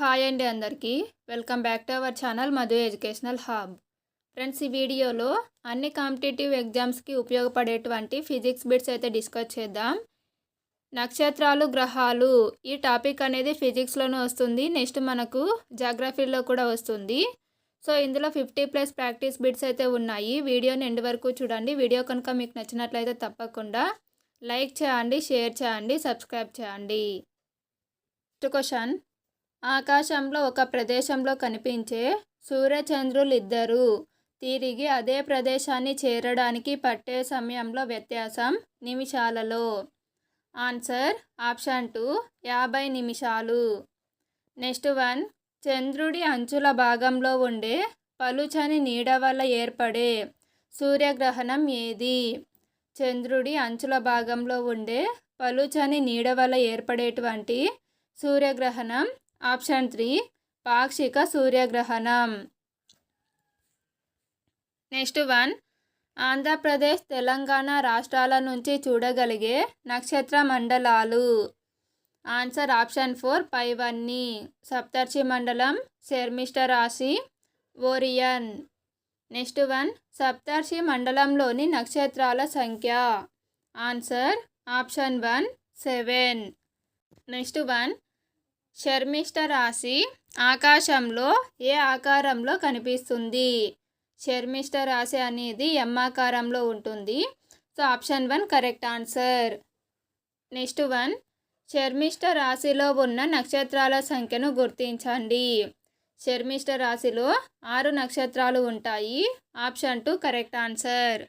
Hi అండి అందరికీ. Welcome back to our channel Madhu educational hub. Friends ఈ వీడియోలో అన్ని కాంపిటేటివ్ ఎగ్జామ్స్కి ఉపయోగపడేటువంటి ఫిజిక్స్ బిట్స్ అయితే డిస్కస్ చేద్దాం. నక్షత్రాలు గ్రహాలు ఈ టాపిక్ అనేది ఫిజిక్స్లోనూ వస్తుంది. నెక్స్ట్ మనకు జాగ్రఫీలో కూడా వస్తుంది. సో ఇందులో ఫిఫ్టీ ప్లస్ ప్రాక్టీస్ బిట్స్ అయితే ఉన్నాయి. వీడియోని ఎండ్ వరకు చూడండి. వీడియో కనుక మీకు నచ్చినట్లయితే తప్పకుండా లైక్ చేయండి షేర్ చేయండి సబ్స్క్రైబ్ చేయండి. Next question. ఆకాశంలో ఒక ప్రదేశంలో కనిపించే సూర్యచంద్రులు ఇద్దరు తిరిగి అదే ప్రదేశాన్ని చేరడానికి పట్టే సమయంలో వ్యత్యాసం నిమిషాలలో. ఆన్సర్ ఆప్షన్ టూ యాభై నిమిషాలు. నెక్స్ట్ వన్ చంద్రుడి అంచుల భాగంలో ఉండే పలుచని నీడ వల్ల ఏర్పడే సూర్యగ్రహణం ఏది? చంద్రుడి అంచుల భాగంలో ఉండే పలుచని నీడ వల్ల ఏర్పడేటువంటి సూర్యగ్రహణం ఆప్షన్ త్రీ పాక్షిక సూర్యగ్రహణం. నెక్స్ట్ వన్ ఆంధ్రప్రదేశ్ తెలంగాణ రాష్ట్రాల నుంచి చూడగలిగే నక్షత్ర మండలాలు ఆన్సర్ ఆప్షన్ ఫోర్ పైవన్నీ. సప్తర్షి మండలం శర్మిష్ట రాశి ఓరియన్. నెక్స్ట్ వన్ సప్తర్షి మండలంలోని నక్షత్రాల సంఖ్య. Answer option one seven. Next one Sharmishta రాశి ఆకాశంలో ఏ ఆకారంలో కనిపిస్తుంది? శర్మిష్ట రాశి అనేది ఎం ఆకారంలో ఉంటుంది? So option one correct answer. Next one Sharmishta రాశిలో ఉన్న నక్షత్రాల సంఖ్యను గుర్తించండి. శర్మిష్ట రాశిలో ఆరు నక్షత్రాలు ఉంటాయి. Option two correct answer.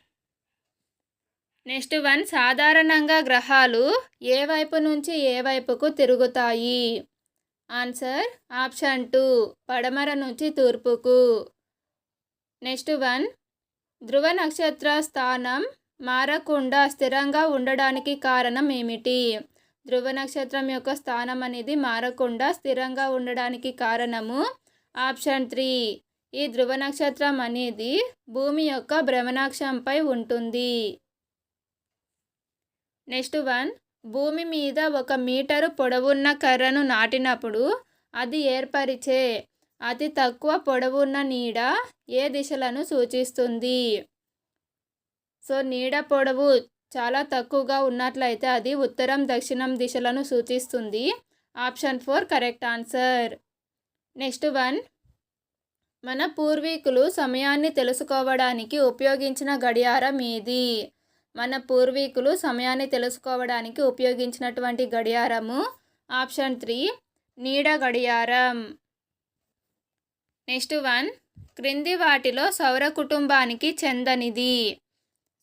Next one సాధారణంగా గ్రహాలు ఏ వైపు నుంచి ఏ వైపుకు తిరుగుతాయి? ఆన్సర్ ఆప్షన్ టూ పడమర నుంచి తూర్పుకు. నెక్స్ట్ వన్ ధ్రువ నక్షత్ర స్థానం మారకుండా స్థిరంగా ఉండడానికి కారణం ఏమిటి? ధ్రువ నక్షత్రం యొక్క స్థానం అనేది మారకుండా స్థిరంగా ఉండడానికి కారణము ఆప్షన్ త్రీ ఈ ధ్రువ నక్షత్రం అనేది భూమి యొక్క భ్రమణాక్షంపై ఉంటుంది. నెక్స్ట్ వన్ భూమి మీద ఒక మీటరు పొడవున్న కర్రను నాటినప్పుడు అది ఏర్పరిచే అతి తక్కువ పొడవున్న నీడ ఏ దిశలను సూచిస్తుంది? సో నీడ పొడవు చాలా తక్కువగా ఉన్నట్లయితే అది ఉత్తరం దక్షిణం దిశలను సూచిస్తుంది. Option four correct answer. Next one. మన పూర్వీకులు సమయాన్ని తెలుసుకోవడానికి ఉపయోగించిన గడియారం ఏది? మన పూర్వీకులు సమయాన్ని తెలుసుకోవడానికి ఉపయోగించినటువంటి గడియారము ఆప్షన్ త్రీ నీడ గడియారం. నెక్స్ట్ వన్ క్రింది వాటిలో సౌర కుటుంబానికి చెందనిది.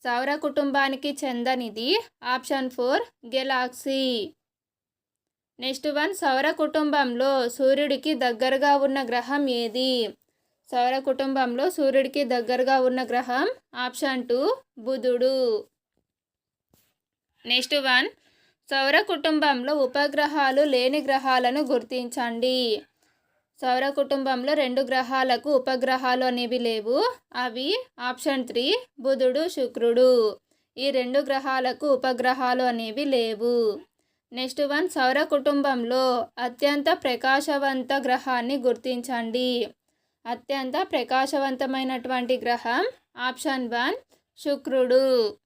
సౌర కుటుంబానికి చెందనిది option four galaxy. Next one సౌర కుటుంబంలో సూర్యుడికి దగ్గరగా ఉన్న గ్రహం ఏది? సౌర కుటుంబంలో సూర్యుడికి దగ్గరగా ఉన్న గ్రహం ఆప్షన్ టూ బుధుడు. Next one. సౌర కుటుంబంలో ఉపగ్రహాలు లేని గ్రహాలను గుర్తించండి. సౌర కుటుంబంలో రెండు గ్రహాలకు ఉపగ్రహాలు అనేవి లేవు. అవి ఆప్షన్ త్రీ బుధుడు శుక్రుడు. ఈ రెండు గ్రహాలకు ఉపగ్రహాలు అనేవి లేవు. నెక్స్ట్ వన్ సౌర కుటుంబంలో అత్యంత ప్రకాశవంత గ్రహాన్ని గుర్తించండి. అత్యంత ప్రకాశవంతమైనటువంటి గ్రహం ఆప్షన్ వన్ శుక్రుడు.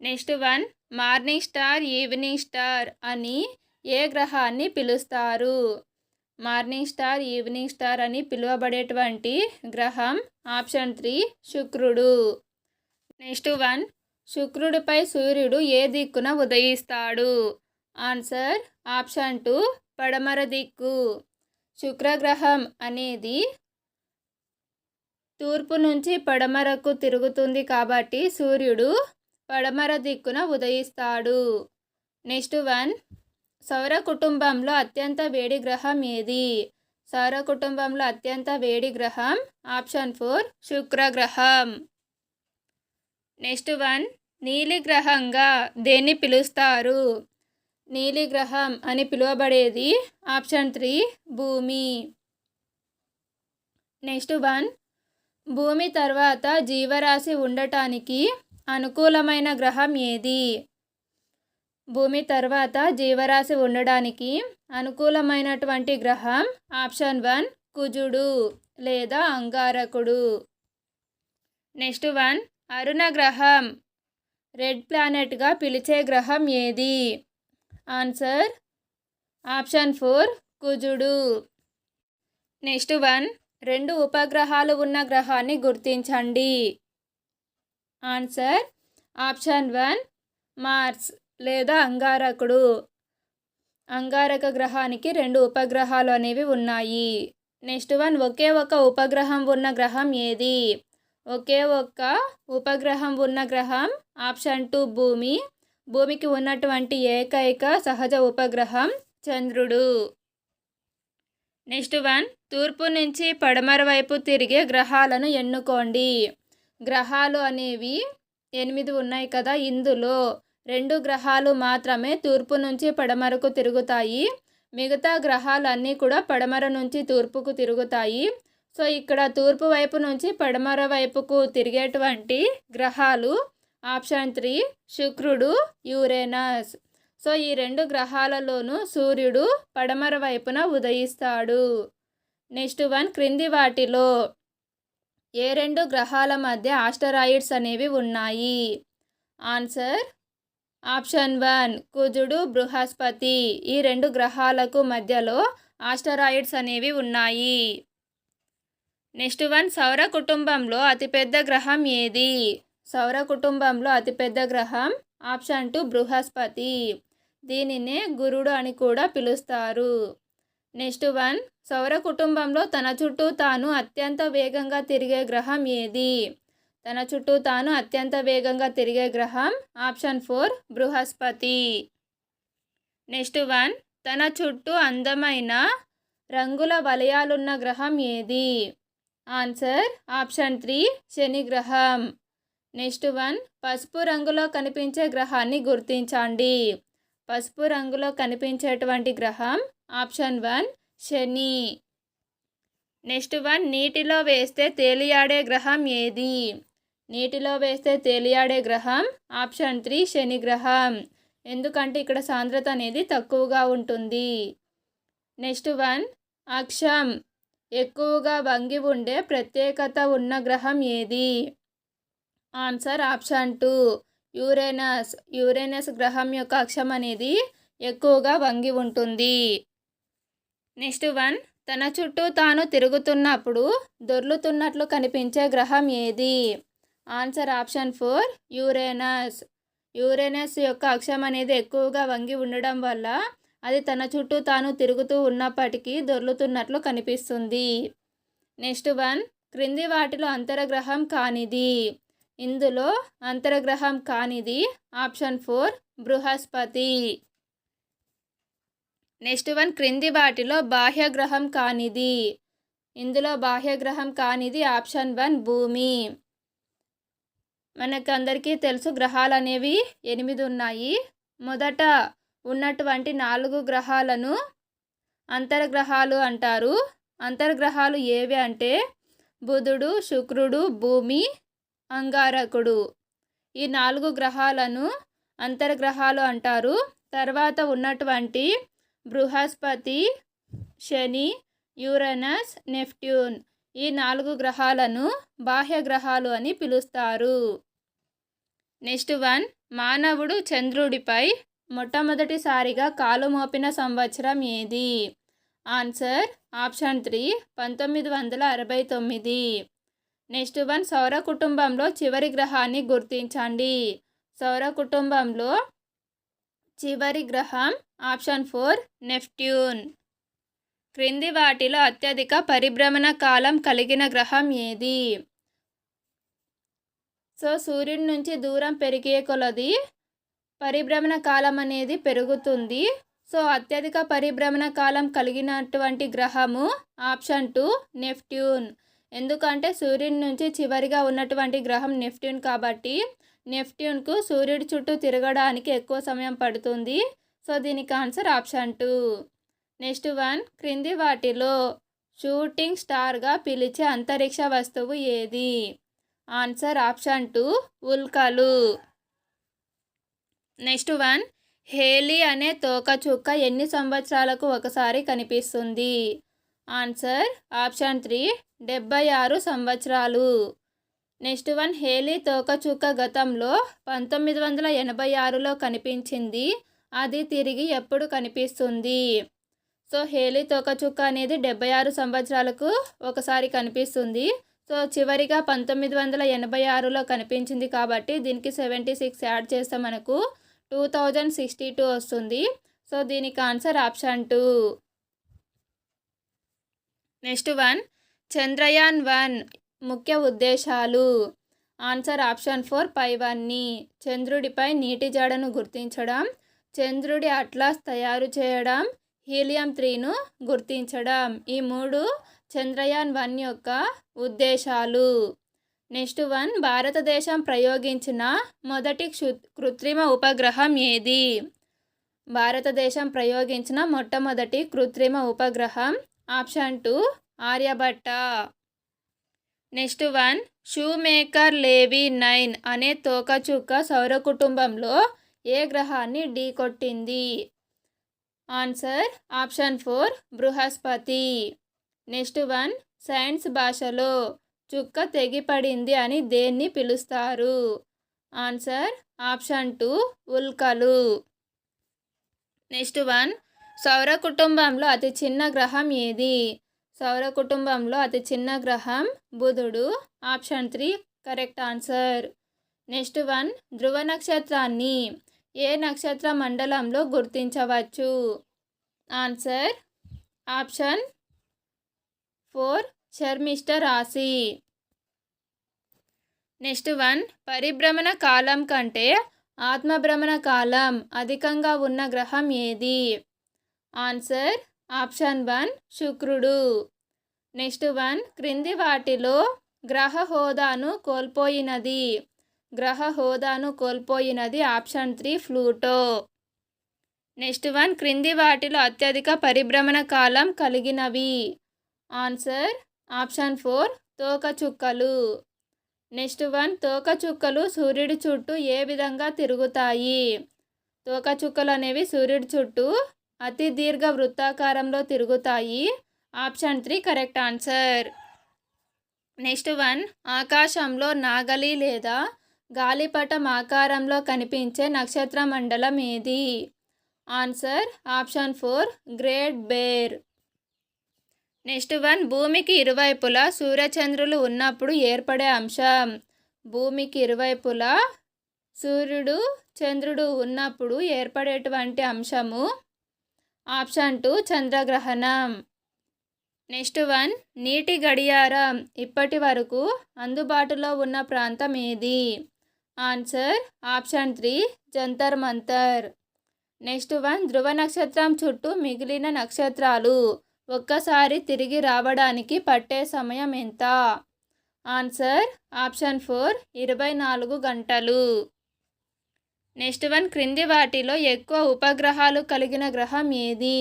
Next one morning star evening star అని ఏ గ్రహాన్ని పిలుస్తారు? మార్నింగ్ స్టార్ ఈవినింగ్ స్టార్ అని పిలువబడేటువంటి గ్రహం ఆప్షన్ త్రీ శుక్రుడు. నెక్స్ట్ వన్ శుక్రుడిపై సూర్యుడు ఏ దిక్కున ఉదయిస్తాడు? ఆన్సర్ ఆప్షన్ టూ పడమర దిక్కు. శుక్రగ్రహం అనేది తూర్పు నుంచి పడమరకు తిరుగుతుంది కాబట్టి సూర్యుడు పడమర దిక్కున ఉదయిస్తాడు. Next one. సౌర కుటుంబంలో అత్యంత వేడి గ్రహం ఏది? సౌర కుటుంబంలో అత్యంత వేడి గ్రహం? Option four. శుక్రగ్రహం. Next one. నీలి గ్రహంగా దేన్ని పిలుస్తారు? నీలి గ్రహం అని పిలువబడేది ఆప్షన్ త్రీ. భూమి. Next one. భూమి తర్వాత జీవరాశి ఉండటానికి అనుకూలమైన గ్రహం ఏది? భూమి తర్వాత జీవరాశి ఉండడానికి అనుకూలమైనటువంటి గ్రహం ఆప్షన్ వన్ కుజుడు లేదా అంగారకుడు. నెక్స్ట్ వన్ అరుణ గ్రహం. రెడ్ ప్లానెట్గా పిలిచే గ్రహం ఏది? ఆన్సర్ ఆప్షన్ ఫోర్ కుజుడు. నెక్స్ట్ వన్ రెండు ఉపగ్రహాలు ఉన్న గ్రహాన్ని గుర్తించండి. ఆన్సర్ ఆప్షన్ వన్ మార్స్ లేదా అంగారకుడు. అంగారక గ్రహానికి రెండు ఉపగ్రహాలు అనేవి ఉన్నాయి. నెక్స్ట్ వన్ ఒకే ఒక ఉపగ్రహం ఉన్న గ్రహం ఏది? ఒకే ఒక్క ఉపగ్రహం ఉన్న గ్రహం ఆప్షన్ టూ భూమి. భూమికి ఉన్నటువంటి ఏకైక సహజ ఉపగ్రహం చంద్రుడు. నెక్స్ట్ వన్ తూర్పు నుంచి పడమర వైపు తిరిగే గ్రహాలను ఎన్నుకోండి. గ్రహాలు అనేవి ఎనిమిది ఉన్నాయి కదా ఇందులో. రెండు గ్రహాలు మాత్రమే తూర్పు నుంచి పడమరకు తిరుగుతాయి. మిగతా గ్రహాలన్నీ కూడా పడమర నుంచి తూర్పుకు తిరుగుతాయి. సో ఇక్కడ తూర్పు వైపు నుంచి పడమర వైపుకు తిరిగేటువంటి గ్రహాలు ఆప్షన్ త్రీ శుక్రుడు యురేనస్. సో ఈ రెండు గ్రహాలలోనూ సూర్యుడు పడమర వైపున ఉదయిస్తాడు. నెక్స్ట్ వన్ క్రింది వాటిలో. ఏ రెండు గ్రహాల మధ్య ఆస్టరాయిడ్స్ అనేవి ఉన్నాయి? ఆన్సర్ ఆప్షన్ వన్ కుజుడు బృహస్పతి. ఈ రెండు గ్రహాలకు మధ్యలో ఆస్టరాయిడ్స్ అనేవి ఉన్నాయి. నెక్స్ట్ వన్ సౌర కుటుంబంలో అతిపెద్ద గ్రహం ఏది? సౌర కుటుంబంలో అతిపెద్ద గ్రహం ఆప్షన్ టూ బృహస్పతి. దీనినే గురుడు అని కూడా పిలుస్తారు. నెక్స్ట్ వన్ సౌర కుటుంబంలో తన చుట్టూ తాను అత్యంత వేగంగా తిరిగే గ్రహం ఏది? తన చుట్టూ తాను అత్యంత వేగంగా తిరిగే గ్రహం ఆప్షన్ ఫోర్ బృహస్పతి. నెక్స్ట్ వన్ తన చుట్టూ అందమైన రంగుల వలయాలున్న గ్రహం ఏది? ఆన్సర్ ఆప్షన్ త్రీ శని గ్రహం. నెక్స్ట్ వన్ పసుపు రంగులో కనిపించే గ్రహాన్ని గుర్తించండి. పసుపు రంగులో కనిపించేటువంటి గ్రహం ఆప్షన్ వన్ శని. నెక్స్ట్ వన్ నీటిలో వేస్తే తేలియాడే గ్రహం ఏది? నీటిలో వేస్తే తేలియాడే గ్రహం? ఆప్షన్ త్రీ శని గ్రహం. ఎందుకంటే ఇక్కడ సాంద్రత అనేది తక్కువగా ఉంటుంది. నెక్స్ట్ వన్ అక్షం. ఎక్కువగా వంగి ఉండే ప్రత్యేకత ఉన్న గ్రహం ఏది? Answer option two Uranus. Uranus గ్రహం యొక్క అక్షం అనేది ఎక్కువగా వంగి ఉంటుంది. నెక్స్ట్ వన్ తన చుట్టూ తాను తిరుగుతున్నప్పుడు దొర్లుతున్నట్లు కనిపించే గ్రహం ఏది? Answer option four Uranus. Uranus యొక్క అక్షం అనేది ఎక్కువగా వంగి ఉండడం వల్ల అది తన చుట్టూ తాను తిరుగుతూ ఉన్నప్పటికీ దొర్లుతున్నట్లు కనిపిస్తుంది. నెక్స్ట్ వన్ క్రింది వాటిలో అంతరగ్రహం కానిది. ఇందులో అంతరగ్రహం కానిది ఆప్షన్ ఫోర్ బృహస్పతి. నెక్స్ట్ వన్ క్రింది వాటిలో బాహ్యగ్రహం కానిది. ఇందులో బాహ్యగ్రహం కానిది ఆప్షన్ వన్ భూమి. మనకు అందరికీ తెలుసు గ్రహాలు అనేవి ఎనిమిది ఉన్నాయి. మొదట ఉన్నటువంటి నాలుగు గ్రహాలను అంతర్గ్రహాలు అంటారు. అంతర్గ్రహాలు ఏవి అంటే బుధుడు శుక్రుడు భూమి అంగారకుడు. ఈ నాలుగు గ్రహాలను అంతర్గ్రహాలు అంటారు. తర్వాత ఉన్నటువంటి బృహస్పతి శని యూరనస్ నెప్ట్యూన్ ఈ నాలుగు గ్రహాలను బాహ్య గ్రహాలు అని పిలుస్తారు. నెక్స్ట్ వన్ మానవుడు చంద్రుడిపై మొట్టమొదటిసారిగా కాలు మోపిన సంవత్సరం ఏది? ఆన్సర్ ఆప్షన్ త్రీ పంతొమ్మిది వందల అరవై తొమ్మిది. నెక్స్ట్ వన్ సౌర కుటుంబంలో చివరి గ్రహాన్ని గుర్తించండి. సౌర కుటుంబంలో చివరి గ్రహం ఆప్షన్ ఫోర్ నెప్ట్యూన్. క్రింది వాటిలో అత్యధిక పరిభ్రమణ కాలం కలిగిన గ్రహం ఏది? సో సూర్యుడి నుంచి దూరం పెరిగే కొలది పరిభ్రమణ కాలం అనేది పెరుగుతుంది. సో అత్యధిక పరిభ్రమణ కాలం కలిగినటువంటి గ్రహము ఆప్షన్ టూ నెఫ్ట్యూన్ ఎందుకంటే సూర్యుడి నుంచి చివరిగా ఉన్నటువంటి గ్రహం నెఫ్ట్యూన్ కాబట్టి నెప్ట్యూన్కు సూర్యుడి చుట్టూ తిరగడానికి ఎక్కువ సమయం పడుతుంది. సో దీనికి answer option two. Next one క్రింది వాటిలో షూటింగ్ స్టార్గా పిలిచే అంతరిక్ష వస్తువు ఏది? ఆన్సర్ ఆప్షన్ టూ ఉల్కలు. నెక్స్ట్ వన్ హేలీ అనే తోకచుక్క ఎన్ని సంవత్సరాలకు ఒకసారి కనిపిస్తుంది? ఆన్సర్ ఆప్షన్ త్రీ డెబ్బై ఆరు సంవత్సరాలు. నెక్స్ట్ వన్ హేలీ తోకచుక్క గతంలో పంతొమ్మిది వందల ఎనభై ఆరులో కనిపించింది. అది తిరిగి ఎప్పుడు కనిపిస్తుంది? సో హేలీ తోకచుక్క అనేది డెబ్బై ఆరు సంవత్సరాలకు ఒకసారి కనిపిస్తుంది. సో చివరిగా పంతొమ్మిది వందల ఎనభై ఆరులో కనిపించింది కాబట్టి దీనికి సెవెంటీ సిక్స్ యాడ్ చేస్తే మనకు టూ థౌజండ్ సిక్స్టీ టూ వస్తుంది. సో దీనికి answer option two. Next one Chandrayaan one ముఖ్య ఉద్దేశాలు. ఆన్సర్ ఆప్షన్ ఫోర్ పైవన్నీ. చంద్రుడిపై నీటి జాడను గుర్తించడం. చంద్రుడి అట్లాస్ తయారు చేయడం. హీలియం త్రీను గుర్తించడం. ఈ మూడు చంద్రయాన్ వన్ యొక్క ఉద్దేశాలు. నెక్స్ట్ వన్ భారతదేశం ప్రయోగించిన మొదటి కృత్రిమ ఉపగ్రహం ఏది? భారతదేశం ప్రయోగించిన మొట్టమొదటి కృత్రిమ ఉపగ్రహం. Option two Aryabhata. Next one Shoemaker Levy nine అనే తోకచుక్క సౌర కుటుంబంలో ఏ గ్రహాన్ని ఢీ కొట్టింది? ఆన్సర్ ఆప్షన్ ఫోర్ బృహస్పతి. నెక్స్ట్ వన్ సైన్స్ భాషలో చుక్క తెగిపడింది అని దేన్ని పిలుస్తారు? ఆన్సర్ ఆప్షన్ టూ ఉల్కలు. నెక్స్ట్ వన్ సౌర కుటుంబంలో అతి చిన్న గ్రహం ఏది? సౌర కుటుంబంలో అతి చిన్న గ్రహం బుధుడు. Option three correct answer. Next one ధ్రువ నక్షత్రాన్ని ఏ నక్షత్ర మండలంలో గుర్తించవచ్చు? ఆన్సర్ ఆప్షన్ ఫోర్ శర్మిష్ట రాశి. నెక్స్ట్ వన్ పరిభ్రమణ కాలం కంటే ఆత్మభ్రమణ కాలం అధికంగా ఉన్న గ్రహం ఏది? ఆన్సర్ ఆప్షన్ వన్ శుక్రుడు. నెక్స్ట్ వన్ క్రింది వాటిలో గ్రహ హోదాను కోల్పోయినది. గ్రహ హోదాను కోల్పోయినది option three Pluto. Next one క్రింది వాటిలో అత్యధిక పరిభ్రమణ కాలం కలిగినవి. ఆన్సర్ ఆప్షన్ ఫోర్ తోకచుక్కలు నెక్స్ట్ వన్ తోకచుక్కలు సూర్యుడి చుట్టూ ఏ విధంగా తిరుగుతాయి? తోకచుక్కలు అనేవి సూర్యుడి చుట్టూ అతి దీర్ఘ వృత్తాకారంలో తిరుగుతాయి. Option three correct answer. Next one ఆకాశంలో నాగలి లేదా గాలిపటం ఆకారంలో కనిపించే నక్షత్ర మండలం ఏది? Answer option four great bear. Next one భూమికి ఇరువైపులా సూర్యచంద్రులు ఉన్నప్పుడు ఏర్పడే అంశం. భూమికి ఇరువైపులా సూర్యుడు చంద్రుడు ఉన్నప్పుడు ఏర్పడేటువంటి అంశము. ఆప్షన్ టూ చంద్రగ్రహణం. నెక్స్ట్ వన్ నీటి గడియారం. ఇప్పటి వరకు అందుబాటులో ఉన్న ప్రాంతం ఏది? Answer option three Jantar Mantar. Next one ధ్రువ నక్షత్రం చుట్టూ మిగిలిన నక్షత్రాలు. ఒక్కసారి తిరిగి రావడానికి పట్టే సమయం ఎంత? ఆన్సర్ ఆప్షన్ ఫోర్ ఇరవై నాలుగు గంటలు. నెక్స్ట్ వన్ క్రింది వాటిలో ఎక్కువ ఉపగ్రహాలు కలిగిన గ్రహం ఏది?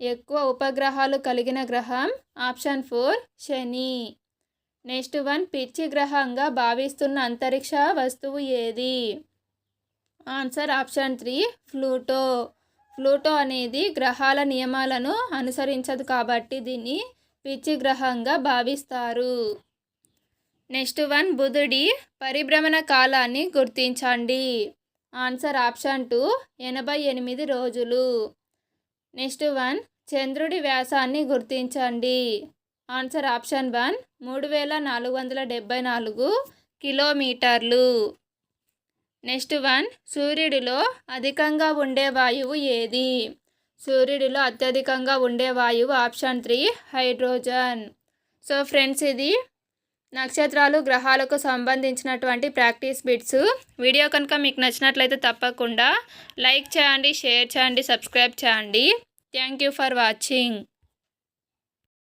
ఎక్కువ ఉపగ్రహాలు కలిగిన గ్రహం ఆప్షన్ ఫోర్ శని. నెక్స్ట్ వన్ పిచ్చి గ్రహంగా భావిస్తున్న అంతరిక్ష వస్తువు ఏది? Answer option three Pluto Pluto అనేది గ్రహాల నియమాలను అనుసరించదు కాబట్టి దీన్ని పిచ్చి గ్రహంగా భావిస్తారు. నెక్స్ట్ వన్ బుధుడి పరిభ్రమణ కాలాన్ని గుర్తించండి. ఆన్సర్ ఆప్షన్ టూ ఎనభై ఎనిమిది రోజులు. నెక్స్ట్ వన్ చంద్రుడి వ్యాసాన్ని గుర్తించండి. ఆన్సర్ ఆప్షన్ వన్ మూడు వేల నాలుగు వందల డెబ్బై నాలుగు కిలోమీటర్లు. నెక్స్ట్ వన్ సూర్యుడిలో అధికంగా ఉండే వాయువు ఏది? సూర్యుడిలో అత్యధికంగా ఉండే వాయువు option three hydrogen. So friends ఇది నక్షత్రాలు గ్రహాలకు సంబంధించినటువంటి ప్రాక్టీస్ బిట్స్. వీడియో కనుక మీకు నచ్చినట్లయితే తప్పకుండా లైక్ చేయండి షేర్ చేయండి సబ్స్క్రైబ్ చేయండి. Thank you for watching.